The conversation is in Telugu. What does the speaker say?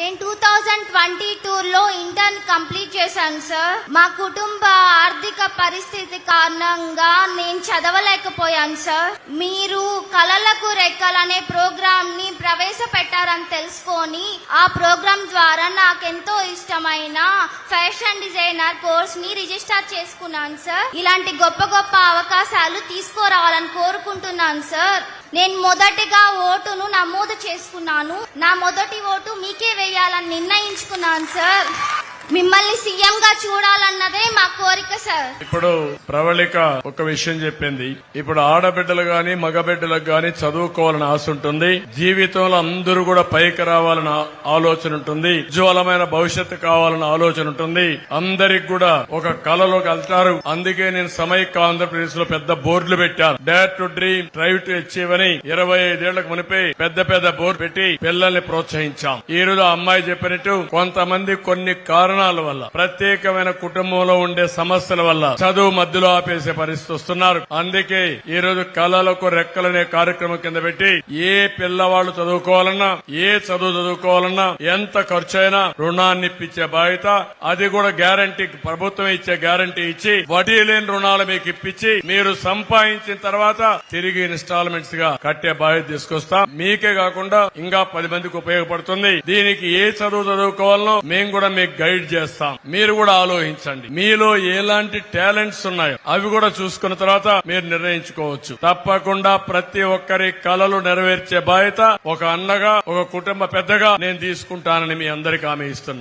నేను టూ థౌజండ్ ట్వంటీ లో ఇంటర్న్ కంప్లీట్ చేశాను సార్ మా కుటుంబ ఆర్థిక పరిస్థితి కారణంగా నేను చదవలేకపోయాను సార్ మీరు రెక్కలనే ప్రోగ్రామ్ని ప్రవేశపెట్టారని తెలుసుకొని ఆ ప్రోగ్రామ్ ద్వారా నాకెంతో ఇష్టమైన ఫ్యాషన్ డిజైనర్ కోర్స్ని రిజిస్టర్ చేసుకున్నాను సార్. ఇలాంటి గొప్ప గొప్ప అవకాశాలు తీసుకురావాలని కోరుకుంటున్నాను సార్. నేను మొదటిగా ఓటును నమోదు చేసుకున్నాను. నా మొదటి ఓటు మీకే వేయాలని నిర్ణయించుకున్నాను సార్. మిమ్మల్ని సీఎం గా చూడాలన్నదే మా కోరిక సార్. ఇప్పుడు ప్రవళిక ఒక విషయం చెప్పింది. ఇప్పుడు ఆడబిడ్డలు గాని మగబిడ్డలకు గాని చదువుకోవాలని ఆశ ఉంటుంది. జీవితంలో అందరూ కూడా పైకి రావాలని ఆలోచన ఉంటుంది. ఉజ్వలమైన భవిష్యత్తు కావాలని ఆలోచన ఉంటుంది. అందరికి కూడా ఒక కళలోకి వెళ్తారు. అందుకే నేను సమైక్య ఆంధ్రప్రదేశ్లో పెద్ద బోర్డులు పెట్టాను. Dare to dream drive to achieve అని ఇరవై ఐదేళ్ళకు మునిపే పెద్ద పెద్ద బోర్డు పెట్టి పిల్లల్ని ప్రోత్సహించాం. ఈ రోజు అమ్మాయి చెప్పినట్టు కొంతమంది కొన్ని కారణాలు వల్ల ప్రత్యేకమైన కుటుంబంలో ఉండే సమస్యల వల్ల చదువు మధ్యలో ఆపేసే పరిస్థితి వస్తున్నారు. అందుకే ఈ రోజు కళలకు రెక్కలనే కార్యక్రమం కింద పెట్టి ఏ పిల్లవాళ్ళు చదువుకోవాలన్నా ఏ చదువు చదువుకోవాలన్నా ఎంత ఖర్చు అయినా రుణాన్ని ఇప్పించే బాధ్యత అది కూడా గ్యారంటీ ప్రభుత్వం ఇచ్చే గ్యారంటీ ఇచ్చి వడ్డీ లేని రుణాలు మీకు ఇప్పించి మీరు సంపాదించిన తర్వాత తిరిగి ఇన్స్టాల్మెంట్స్గా కట్టే బాధ్యత తీసుకొస్తాం. మీకే కాకుండా ఇంకా పది మందికి ఉపయోగపడుతుంది. దీనికి ఏ చదువు చదువుకోవాలనో మేము కూడా మీకు గైడ్ చేస్తాం. మీరు కూడా ఆలోచించండి. మీలో ఎలాంటి టాలెంట్స్ ఉన్నాయో అవి కూడా చూసుకున్న తర్వాత మీరు నిర్ణయించుకోవచ్చు. తప్పకుండా ప్రతి ఒక్కరి కలలు నెరవేర్చే బాధ్యత ఒక అన్నగా ఒక కుటుంబ పెద్దగా నేను తీసుకుంటానని మీ అందరికి హామీ ఇస్తున్నాను.